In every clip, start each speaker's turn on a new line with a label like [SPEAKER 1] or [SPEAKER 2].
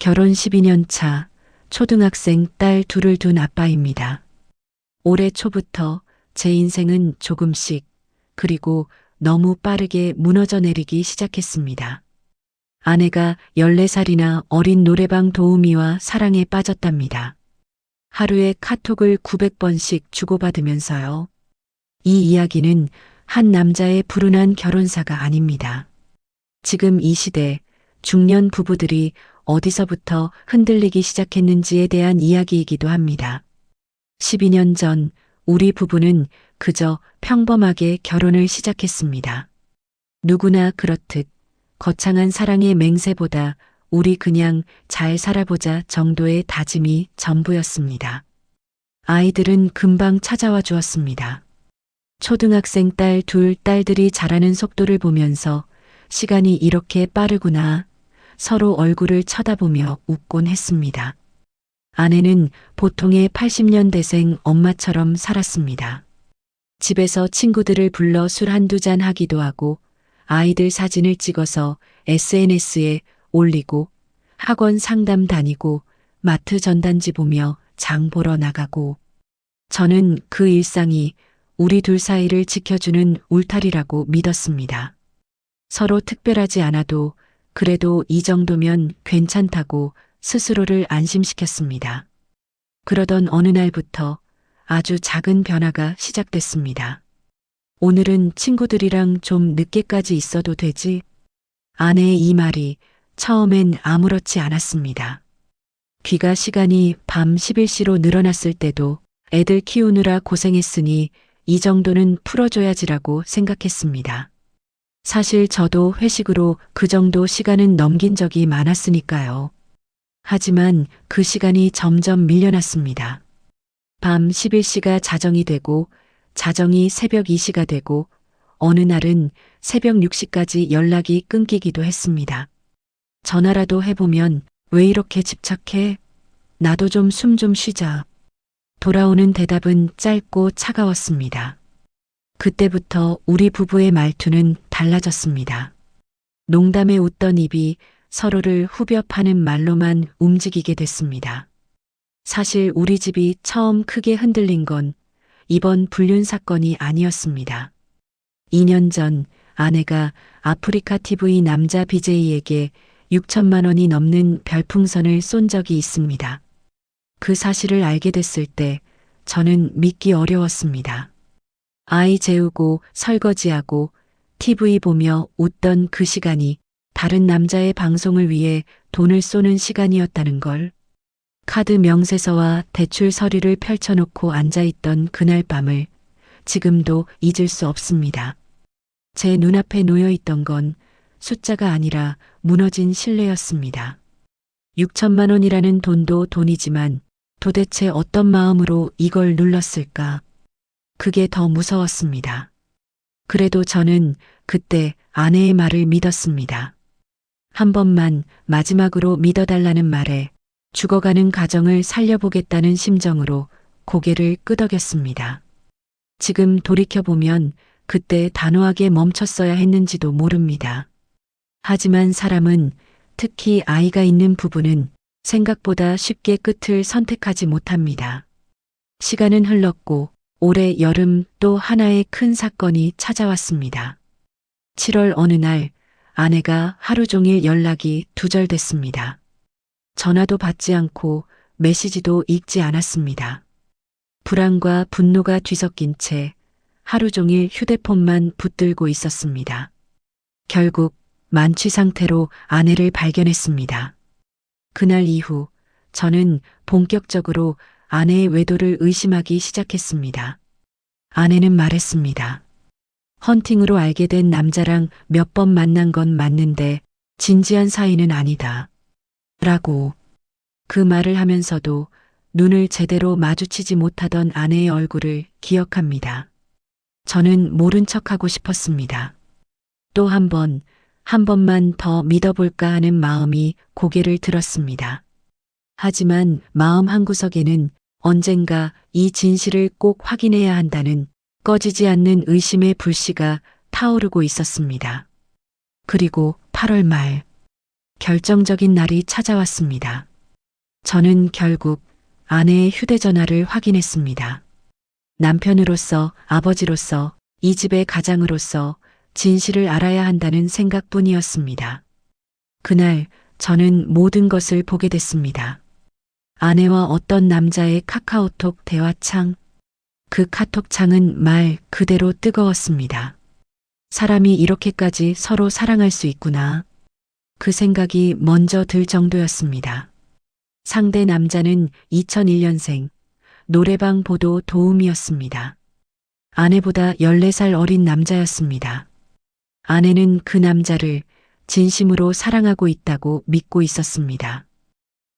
[SPEAKER 1] 결혼 12년 차 초등학생 딸 둘을 둔 아빠입니다. 올해 초부터 제 인생은 조금씩 그리고 너무 빠르게 무너져 내리기 시작했습니다. 아내가 14살이나 어린 노래방 도우미와 사랑에 빠졌답니다. 하루에 카톡을 900번씩 주고받으면서요. 이 이야기는 한 남자의 불운한 결혼사가 아닙니다. 지금 이 시대 중년 부부들이 어디서부터 흔들리기 시작했는지에 대한 이야기이기도 합니다. 12년 전 우리 부부는 그저 평범하게 결혼을 시작했습니다. 누구나 그렇듯 거창한 사랑의 맹세보다 우리 그냥 잘 살아보자 정도의 다짐이 전부였습니다. 아이들은 금방 찾아와 주었습니다. 초등학생 딸 둘 딸들이 자라는 속도를 보면서 시간이 이렇게 빠르구나 서로 얼굴을 쳐다보며 웃곤 했습니다. 아내는 보통의 80년대생 엄마처럼 살았습니다. 집에서 친구들을 불러 술 한두 잔 하기도 하고 아이들 사진을 찍어서 SNS에 올리고 학원 상담 다니고 마트 전단지 보며 장 보러 나가고 저는 그 일상이 우리 둘 사이를 지켜주는 울타리라고 믿었습니다. 서로 특별하지 않아도 그래도 이 정도면 괜찮다고 스스로를 안심시켰습니다. 그러던 어느 날부터 아주 작은 변화가 시작됐습니다. 오늘은 친구들이랑 좀 늦게까지 있어도 되지? 아내의 이 말이 처음엔 아무렇지 않았습니다. 귀가 시간이 밤 11시로 늘어났을 때도 애들 키우느라 고생했으니 이 정도는 풀어줘야지라고 생각했습니다. 사실 저도 회식으로 그 정도 시간은 넘긴 적이 많았으니까요. 하지만 그 시간이 점점 밀려났습니다. 밤 11시가 자정이 되고 자정이 새벽 2시가 되고 어느 날은 새벽 6시까지 연락이 끊기기도 했습니다. 전화라도 해보면 왜 이렇게 집착해? 나도 좀 숨좀 쉬자. 돌아오는 대답은 짧고 차가웠습니다. 그때부터 우리 부부의 말투는 달라졌습니다. 농담에 웃던 입이 서로를 후벼 파는 말로만 움직이게 됐습니다. 사실 우리 집이 처음 크게 흔들린 건 이번 불륜 사건이 아니었습니다. 2년 전 아내가 아프리카 TV 남자 BJ에게 6천만 원이 넘는 별풍선을 쏜 적이 있습니다. 그 사실을 알게 됐을 때 저는 믿기 어려웠습니다. 아이 재우고 설거지하고 TV 보며 웃던 그 시간이 다른 남자의 방송을 위해 돈을 쏘는 시간이었다는 걸. 카드 명세서와 대출 서류를 펼쳐놓고 앉아있던 그날 밤을 지금도 잊을 수 없습니다. 제 눈앞에 놓여있던 건 숫자가 아니라 무너진 신뢰였습니다. 6천만 원이라는 돈도 돈이지만 도대체 어떤 마음으로 이걸 눌렀을까? 그게 더 무서웠습니다. 그래도 저는 그때 아내의 말을 믿었습니다. 한 번만 마지막으로 믿어달라는 말에 죽어가는 가정을 살려보겠다는 심정으로 고개를 끄덕였습니다. 지금 돌이켜보면 그때 단호하게 멈췄어야 했는지도 모릅니다. 하지만 사람은 특히 아이가 있는 부부는 생각보다 쉽게 끝을 선택하지 못합니다. 시간은 흘렀고 올해 여름 또 하나의 큰 사건이 찾아왔습니다. 7월 어느 날 아내가 하루 종일 연락이 두절됐습니다. 전화도 받지 않고 메시지도 읽지 않았습니다. 불안과 분노가 뒤섞인 채 하루 종일 휴대폰만 붙들고 있었습니다. 결국 만취 상태로 아내를 발견했습니다. 그날 이후 저는 본격적으로 아내의 외도를 의심하기 시작했습니다. 아내는 말했습니다. 헌팅으로 알게 된 남자랑 몇 번 만난 건 맞는데 진지한 사이는 아니다. 라고 그 말을 하면서도 눈을 제대로 마주치지 못하던 아내의 얼굴을 기억합니다. 저는 모른 척하고 싶었습니다. 또 한 번, 한 번만 더 믿어볼까 하는 마음이 고개를 들었습니다. 하지만 마음 한구석에는 언젠가 이 진실을 꼭 확인해야 한다는 꺼지지 않는 의심의 불씨가 타오르고 있었습니다. 그리고 8월 말 결정적인 날이 찾아왔습니다. 저는 결국 아내의 휴대전화를 확인했습니다. 남편으로서, 아버지로서, 이 집의 가장으로서 진실을 알아야 한다는 생각뿐이었습니다. 그날 저는 모든 것을 보게 됐습니다. 아내와 어떤 남자의 카카오톡 대화창. 그 카톡창은 말 그대로 뜨거웠습니다. 사람이 이렇게까지 서로 사랑할 수 있구나. 그 생각이 먼저 들 정도였습니다. 상대 남자는 2001년생, 노래방 보도 도움이었습니다. 아내보다 14살 어린 남자였습니다. 아내는 그 남자를 진심으로 사랑하고 있다고 믿고 있었습니다.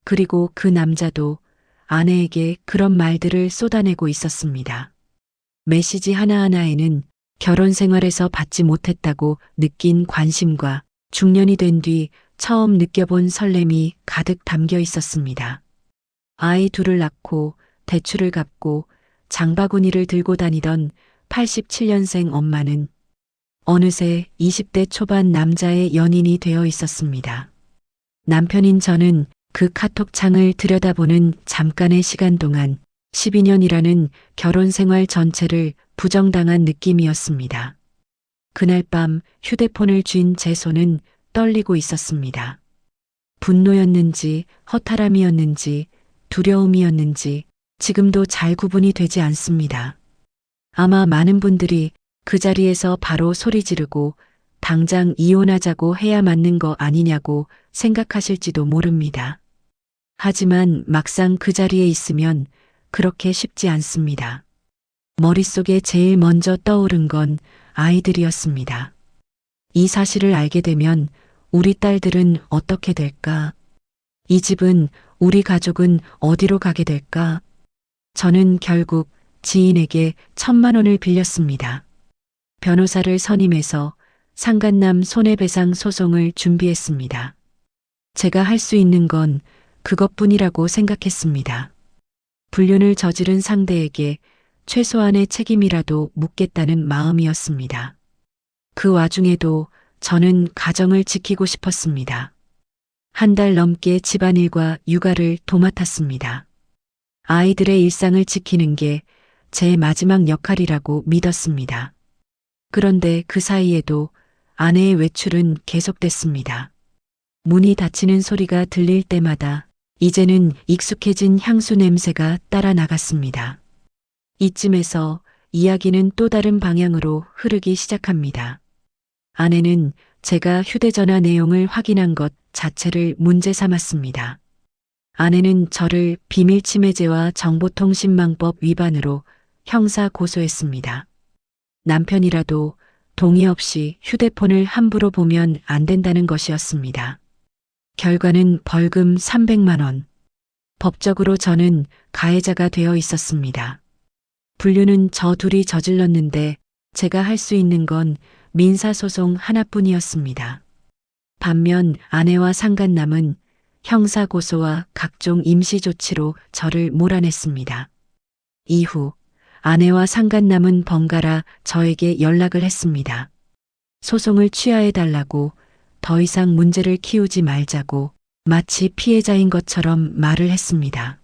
[SPEAKER 1] 그리고 그 남자도 아내에게 그런 말들을 쏟아내고 있었습니다. 메시지 하나하나에는 결혼 생활에서 받지 못했다고 느낀 관심과 중년이 된 뒤 처음 느껴본 설렘이 가득 담겨 있었습니다. 아이 둘을 낳고 대출을 갚고 장바구니를 들고 다니던 87년생 엄마는 어느새 20대 초반 남자의 연인이 되어 있었습니다. 남편인 저는 그 카톡창을 들여다보는 잠깐의 시간 동안 12년이라는 결혼 생활 전체를 부정당한 느낌이었습니다. 그날 밤 휴대폰을 쥔 제 손은 떨리고 있었습니다. 분노였는지 허탈함이었는지 두려움이었는지 지금도 잘 구분이 되지 않습니다. 아마 많은 분들이 그 자리에서 바로 소리 지르고 당장 이혼하자고 해야 맞는 거 아니냐고 생각하실지도 모릅니다. 하지만 막상 그 자리에 있으면 그렇게 쉽지 않습니다. 머릿속에 제일 먼저 떠오른 건 아이들이었습니다. 이 사실을 알게 되면 우리 딸들은 어떻게 될까? 이 집은 우리 가족은 어디로 가게 될까? 저는 결국 지인에게 천만 원을 빌렸습니다. 변호사를 선임해서 상간남 손해배상 소송을 준비했습니다. 제가 할 수 있는 건 그것뿐이라고 생각했습니다. 불륜을 저지른 상대에게 최소한의 책임이라도 묻겠다는 마음이었습니다. 그 와중에도 저는 가정을 지키고 싶었습니다. 한 달 넘게 집안일과 육아를 도맡았습니다. 아이들의 일상을 지키는 게 제 마지막 역할이라고 믿었습니다. 그런데 그 사이에도 아내의 외출은 계속됐습니다. 문이 닫히는 소리가 들릴 때마다 이제는 익숙해진 향수 냄새가 따라 나갔습니다. 이쯤에서 이야기는 또 다른 방향으로 흐르기 시작합니다. 아내는 제가 휴대전화 내용을 확인한 것 자체를 문제 삼았습니다. 아내는 저를 비밀침해죄와 정보통신망법 위반으로 형사 고소했습니다. 남편이라도 동의 없이 휴대폰을 함부로 보면 안 된다는 것이었습니다. 결과는 벌금 300만 원. 법적으로 저는 가해자가 되어 있었습니다. 분류는 저 둘이 저질렀는데 제가 할 수 있는 건 민사소송 하나뿐이었습니다. 반면 아내와 상간남은 형사고소와 각종 임시조치로 저를 몰아냈습니다. 이후 아내와 상간남은 번갈아 저에게 연락을 했습니다. 소송을 취하해달라고 더 이상 문제를 키우지 말자고 마치 피해자인 것처럼 말을 했습니다.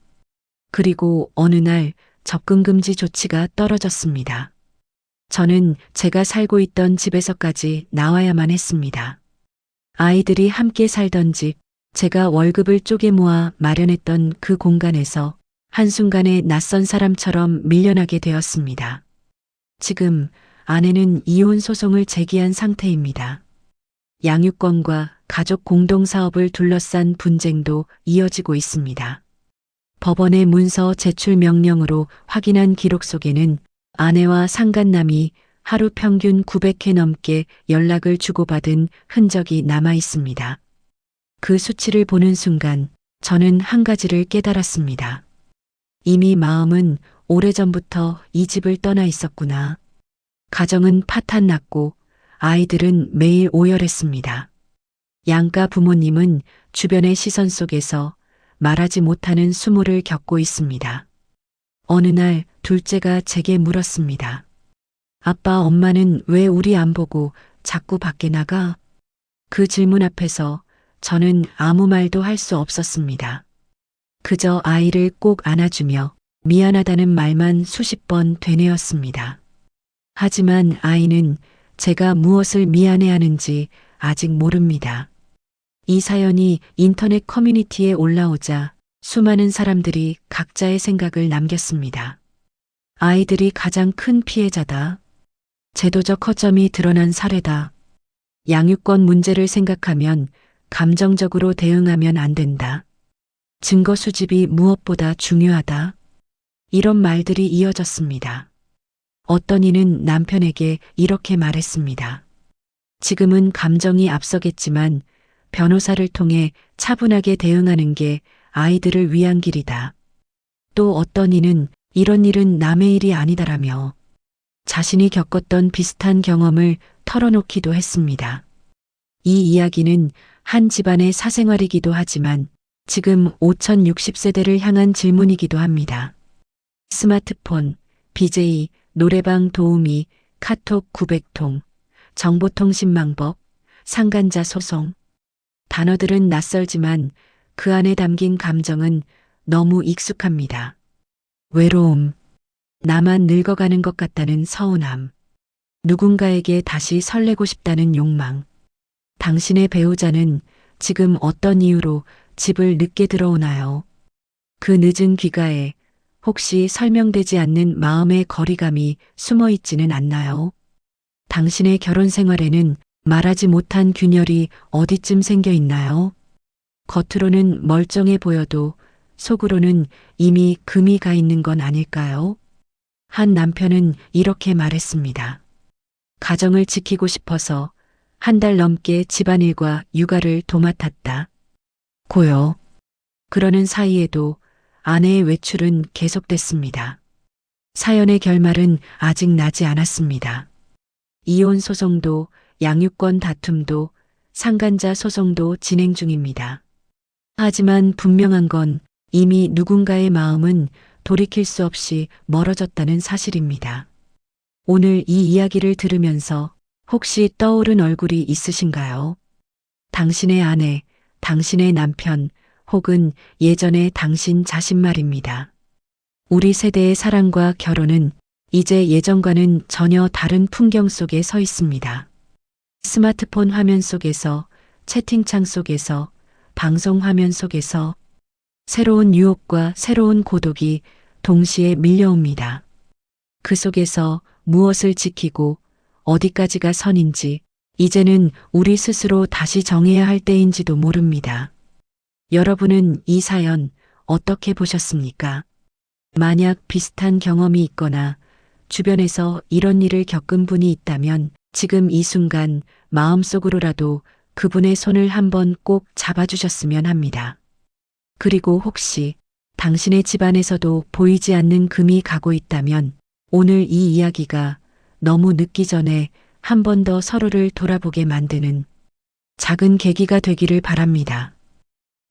[SPEAKER 1] 그리고 어느 날 접근금지 조치가 떨어졌습니다. 저는 제가 살고 있던 집에서까지 나와야만 했습니다. 아이들이 함께 살던 집, 제가 월급을 쪼개 모아 마련했던 그 공간에서 한순간에 낯선 사람처럼 밀려나게 되었습니다. 지금 아내는 이혼 소송을 제기한 상태입니다. 양육권과 가족 공동사업을 둘러싼 분쟁도 이어지고 있습니다. 법원의 문서 제출 명령으로 확인한 기록 속에는 아내와 상간남이 하루 평균 900회 넘게 연락을 주고받은 흔적이 남아 있습니다. 그 수치를 보는 순간 저는 한 가지를 깨달았습니다. 이미 마음은 오래전부터 이 집을 떠나 있었구나. 가정은 파탄 났고 아이들은 매일 오열했습니다. 양가 부모님은 주변의 시선 속에서 말하지 못하는 수모를 겪고 있습니다. 어느 날 둘째가 제게 물었습니다. 아빠, 엄마는 왜 우리 안 보고 자꾸 밖에 나가? 그 질문 앞에서 저는 아무 말도 할 수 없었습니다. 그저 아이를 꼭 안아주며 미안하다는 말만 수십 번 되뇌었습니다. 하지만 아이는 제가 무엇을 미안해하는지 아직 모릅니다. 이 사연이 인터넷 커뮤니티에 올라오자 수많은 사람들이 각자의 생각을 남겼습니다. 아이들이 가장 큰 피해자다. 제도적 허점이 드러난 사례다. 양육권 문제를 생각하면 감정적으로 대응하면 안 된다. 증거 수집이 무엇보다 중요하다. 이런 말들이 이어졌습니다. 어떤 이는 남편에게 이렇게 말했습니다. 지금은 감정이 앞서겠지만 변호사를 통해 차분하게 대응하는 게 아이들을 위한 길이다. 또 어떤 이는 이런 일은 남의 일이 아니다라며 자신이 겪었던 비슷한 경험을 털어놓기도 했습니다. 이 이야기는 한 집안의 사생활이기도 하지만 지금 5060세대를 향한 질문이기도 합니다. 스마트폰, BJ, 노래방 도우미, 카톡 900통, 정보통신망법, 상간자 소송. 단어들은 낯설지만 그 안에 담긴 감정은 너무 익숙합니다. 외로움, 나만 늙어가는 것 같다는 서운함, 누군가에게 다시 설레고 싶다는 욕망. 당신의 배우자는 지금 어떤 이유로 집을 늦게 들어오나요? 그 늦은 귀가에 혹시 설명되지 않는 마음의 거리감이 숨어 있지는 않나요? 당신의 결혼 생활에는 말하지 못한 균열이 어디쯤 생겨 있나요? 겉으로는 멀쩡해 보여도 속으로는 이미 금이 가 있는 건 아닐까요? 한 남편은 이렇게 말했습니다. 가정을 지키고 싶어서 한 달 넘게 집안일과 육아를 도맡았다. 고요. 그러는 사이에도 아내의 외출은 계속됐습니다. 사연의 결말은 아직 나지 않았습니다. 이혼 소송도 양육권 다툼도 상간자 소송도 진행 중입니다. 하지만 분명한 건 이미 누군가의 마음은 돌이킬 수 없이 멀어졌다는 사실입니다. 오늘 이 이야기를 들으면서 혹시 떠오른 얼굴이 있으신가요? 당신의 아내, 당신의 남편, 혹은 예전의 당신 자신 말입니다. 우리 세대의 사랑과 결혼은 이제 예전과는 전혀 다른 풍경 속에 서 있습니다. 스마트폰 화면 속에서, 채팅창 속에서, 방송 화면 속에서 새로운 유혹과 새로운 고독이 동시에 밀려옵니다. 그 속에서 무엇을 지키고 어디까지가 선인지 이제는 우리 스스로 다시 정해야 할 때인지도 모릅니다. 여러분은 이 사연 어떻게 보셨습니까? 만약 비슷한 경험이 있거나 주변에서 이런 일을 겪은 분이 있다면 지금 이 순간 마음속으로라도 그분의 손을 한번 꼭 잡아주셨으면 합니다. 그리고 혹시 당신의 집안에서도 보이지 않는 금이 가고 있다면 오늘 이 이야기가 너무 늦기 전에 한 번 더 서로를 돌아보게 만드는 작은 계기가 되기를 바랍니다.